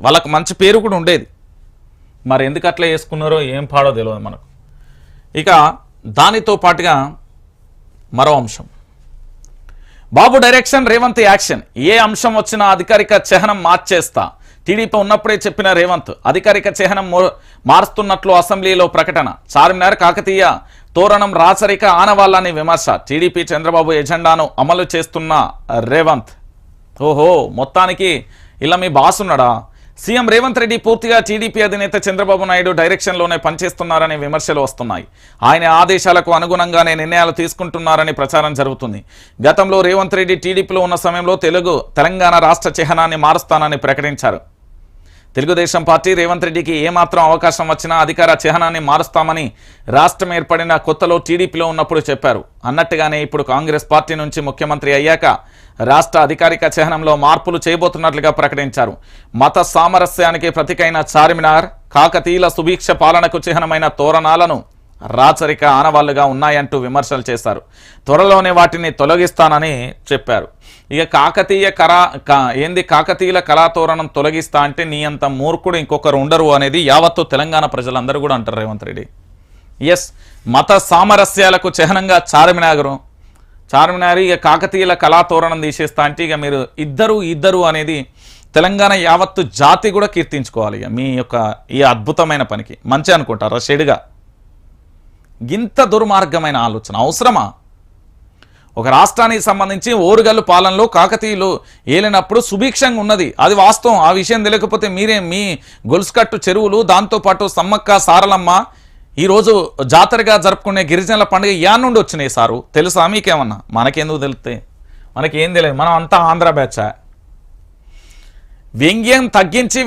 వాళ్ళకు మంచి పేరు కూడా ఉండేది. మరి ఎందుకు అట్లా వేసుకున్నారో ఏం పాడో తెలియదు మనకు. ఇక దానితో పాటుగా మరో అంశం. Babu direction Revanth action. ఏ అంశం వచ్చినా అధికారిక చిహ్నం మార్చేస్తా. టీడీపీ ఉన్నప్పుడే చెప్పిన రేవంత్ అధికారిక చిహ్నం మో- మారుస్తున్నట్లు అసెంబ్లీలో ప్రకటన. చార్మినార్ కాకతీయ తోరణం రాచరిక ఆనవాళ్ళని విమర్శ. టీడీపీ చంద్రబాబు ఎజెండాను అమలు చేస్తున్న రేవంత్. ఓహో మొత్తానికి ఇలా మీ బాస్ ఉన్నాడా సీఎం రేవంత్ రెడ్డి పూర్తిగా టీడీపీ అధినేత చంద్రబాబు నాయుడు డైరెక్షన్లోనే పనిచేస్తున్నారనే విమర్శలు వస్తున్నాయి. ఆయన ఆదేశాలకు అనుగుణంగానే నిర్ణయాలు తీసుకుంటున్నారని ప్రచారం జరుగుతుంది. గతంలో రేవంత్ రెడ్డి టీడీపీలో ఉన్న సమయంలో తెలుగు తెలంగాణ రాష్ట్ర చిహ్నాన్ని మారుస్తానని ప్రకటించారు. తెలుగుదేశం పార్టీ రేవంత్ రెడ్డికి ఏమాత్రం అవకాశం వచ్చినా అధికార చిహ్నాన్ని మారుస్తామని రాష్ట్రం ఏర్పడిన కొత్తలో టీడీపీలో ఉన్నప్పుడు చెప్పారు. అన్నట్టుగానే ఇప్పుడు కాంగ్రెస్ పార్టీ నుంచి ముఖ్యమంత్రి అయ్యాక రాష్ట్ర అధికారిక చిహ్నంలో మార్పులు చేయబోతున్నట్లుగా ప్రకటించారు. మత సామరస్యానికి ప్రతికైన చార్మినార్ కాకతీయుల సుభిక్ష పాలనకు చిహ్నమైన తోరణాలను రాచరిక ఆనవాళ్ళుగా ఉన్నాయంటూ విమర్శలు చేశారు. త్వరలోనే వాటిని తొలగిస్తానని చెప్పారు. ఇక కాకతీయ కళా కా- ఏంది కాకతీయుల కళాతోరణం తొలగిస్తా అంటే నీ అంత మూర్ఖుడు ఇంకొకరు ఉండరు అనేది యావత్తు తెలంగాణ ప్రజలందరూ కూడా అంటారు రేవంత్ రెడ్డి. ఎస్ మత సామరస్యాలకు చిహ్నంగా చార్మినాగరం చార్మినారి ఇక కాకతీయుల కళాతోరణం తీసేస్తా అంటే ఇక మీరు ఇద్దరు ఇద్దరు అనేది తెలంగాణ యావత్తు జాతి కూడా కీర్తించుకోవాలి ఇక మీ యొక్క ఈ అద్భుతమైన పనికి. మంచి అనుకుంటారా? షెడ్గా. ఇంత దుర్మార్గమైన ఆలోచన. అవసరమా? ఒక రాష్ట్రానికి సంబంధించి ఓరుగల్లు పాలనలో కాకతీయులు ఏలినప్పుడు సుభిక్షంగా ఉన్నది. అది వాస్తవం. ఆ విషయం తెలియకపోతే మీరే మీ గొలుసుకట్టు చెరువులు దాంతోపాటు సమ్మక్క సారలమ్మ ఈరోజు జాతరగా జరుపుకునే గిరిజనుల పండుగ యా నుండి వచ్చినాయి సారు? తెలుసా మీకేమన్నా? మనకేందుకు తెలుస్తే? మనకేం తెలియదు. మనం అంతా ఆంధ్ర బ్యాచా? వ్యంగ్యం తగ్గించి